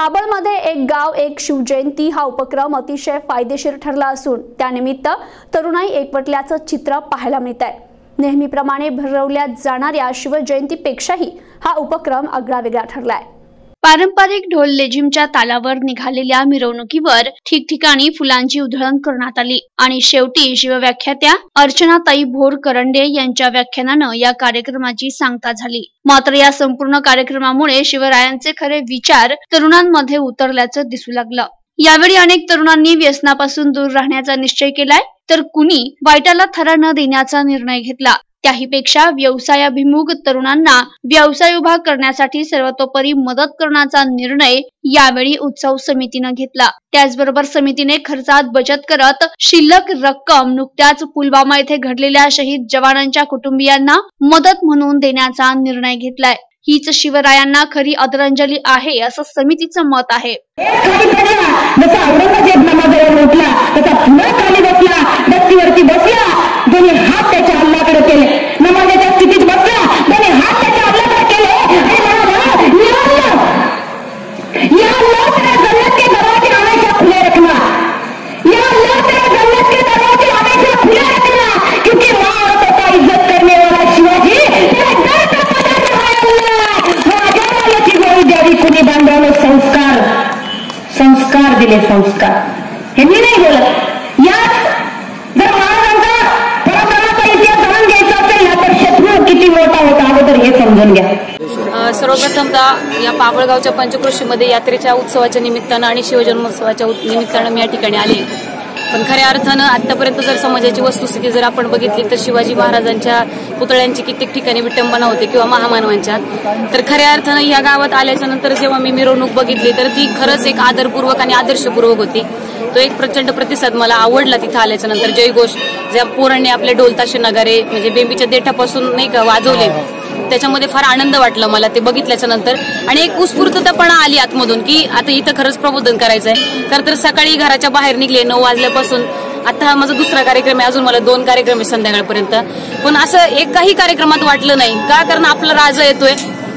काबळमध्ये एक गाव एक शिवजयंती हा उपक्रम अतिशय फायदेशीर ठरला असून त्यानिमित्त तरुणाई एकवटल्याचं चित्र पाहायला मिळत आहे. नेहमीप्रमाणे भरवल्या जाणाऱ्या शिवजयंतीपेक्षाही हा उपक्रम आगळावेगळा आहे. पारंपरिक ढोल लेझिमच्या तालावर निघालेल्या मिरवणुकीवर ठिकठिकाणी फुलांची उधळण करण्यात आली. आणि शेवटी शिवव्याख्यात्या अर्चनाताई भोर करंडे यांच्या व्याख्यानानं या कार्यक्रमाची सांगता झाली. मात्र या संपूर्ण कार्यक्रमामुळे शिवरायांचे खरे विचार तरुणांमध्ये उतरल्याचं दिसू लागलं. यावेळी अनेक तरुणांनी व्यसनापासून दूर राहण्याचा निश्चय केलाय तर कुणी वाईटाला थरा न देण्याचा निर्णय घेतला. त्याहीपेक्षा व्यवसायाभिमुख तरुणांना व्यवसाय उभा करण्यासाठी सर्वतोपरी मदत करण्याचा निर्णय यावेळी उत्सव समितीनं घेतला. त्याचबरोबर समितीने खर्चात बचत करत शिल्लक रक्कम नुकत्याच पुलवामा येथे घडलेल्या शहीद जवानांच्या कुटुंबियांना मदत म्हणून देण्याचा निर्णय घेतलाय. हीच शिवरायांना खरी आदरांजली आहे असं समितीचं मत आहे. दिले संस्कार. हे मी नाही बोलत. याच जर महाराजांचा पराक्रमाचा इतिहास जाणून घ्यायचा असेल ना तर शत्रू किती मोठा होता अगोदर हे समजून घ्या. अ, सर्वप्रथमतः या पाबळगावच्या पंचकृषीमध्ये यात्रेच्या उत्सवाच्या निमित्तानं आणि शिवजन्मोत्सवाच्या निमित्तानं मी या ठिकाणी आले. पण खऱ्या अर्थानं आतापर्यंत जर समाजाची वस्तुस्थिती जर आपण बघितली तर शिवाजी महाराजांच्या पुतळ्यांची कित्येक ठिकाणी विटंबना होते किंवा महामानवांच्या. तर खऱ्या अर्थानं या गावात आल्याच्यानंतर जेव्हा मी मिरवणूक बघितली तर ती खरंच एक आदरपूर्वक आणि आदर्शपूर्वक होती. तो एक प्रचंड प्रतिसाद मला आवडला तिथं आल्याच्यानंतर. जयघोष ज्या पोरांनी आपले ढोलताशे नगारे म्हणजे बेंबीच्या देठापासून नाही का वाजवले हो, हो. त्याच्यामध्ये फार आनंद वाटला मला ते बघितल्याच्या नंतर आणि एक उत्स्फूर्ततापणा आली आतमधून की आता इथं खरंच प्रबोधन करायचंय. खरं तर सकाळी घराच्या बाहेर निघले नऊ वाजल्यापासून. आता हा माझा दुसरा कार्यक्रम आहे अजून मला दोन कार्यक्रम आहे संध्याकाळपर्यंत. पण असं एकाही कार्यक्रमात वाटलं नाही. का? कारण आपला राजा येतोय.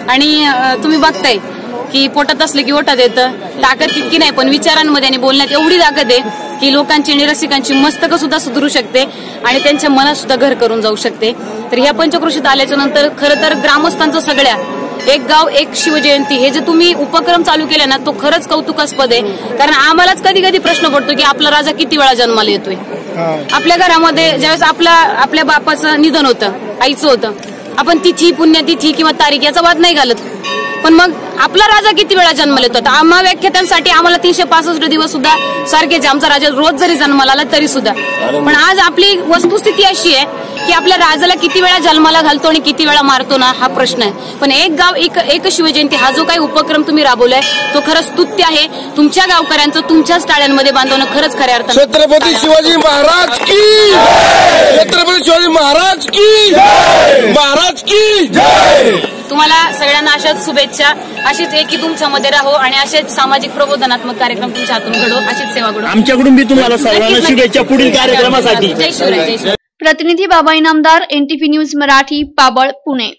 आणि तुम्ही बघताय की पोटात असले की ओटात येतं. ताकद तितकी नाही पण विचारांमध्ये आणि बोलण्यात एवढी ताकद आहे की लोकांची आणि रसिकांची सुद्धा सुधरू शकते आणि त्यांच्या मनात सुद्धा घर करून जाऊ शकते. तर ह्या पंचक्रोशीत आल्याच्यानंतर खरं तर ग्रामस्थांचं सगळ्या एक गाव एक शिवजयंती हे जे तुम्ही उपक्रम चालू केले ना तो खरंच कौतुकास्पद आहे. कारण आम्हालाच कधी कधी प्रश्न पडतो की आपला राजा किती वेळा जन्माला येतोय. आपल्या घरामध्ये ज्यावेळेस आपला आपल्या बापाचं निधन होतं आईचं होतं आपण तिथी पुण्यतिथी किंवा तारीख याचा वाद नाही घालत. पण मग आपला राजा किती वेळा जन्माला येतो? आता आम्हा व्याख्यात्यांसाठी आम्हाला तीनशे पासष्ट दिवस सुद्धा सारखेच. आमचा राजा रोज जरी जन्माला आला तरी सुद्धा. पण आज आपली वस्तुस्थिती अशी आहे की आपल्या राजाला किती वेळा जन्माला घालतो आणि किती वेळा मारतो ना हा प्रश्न आहे. पण एक गाव एक एक शिवजयंती हा जो काही उपक्रम तुम्ही राबवलाय तो खरंच स्तुत्य आहे. तुमच्या गावकऱ्यांचं तुमच्याच टाळ्यांमध्ये बांधवणं खरंच खऱ्या अर्थानं छत्रपती शिवाजी महाराज की छत्रपती शिवाजी महाराज की महाराज की तुम्हाला सगळ्यांना अशाच शुभेच्छा. अशीच एकी तुमच्यामध्ये राहो आणि असेच सामाजिक प्रबोधनात्मक कार्यक्रम तुमच्या हातून घडो. अशीच सेवा घडो. आमच्याकडून मी तुम्हाला सर्वांना नक्कीच, शुभेच्छा. पुढील कार्यक्रमासाठी. जय शिवराय जय शिवराय. प्रतिनिधी बाबा इनामदार एनटीव्ही न्यूज मराठी पाबळ पुणे.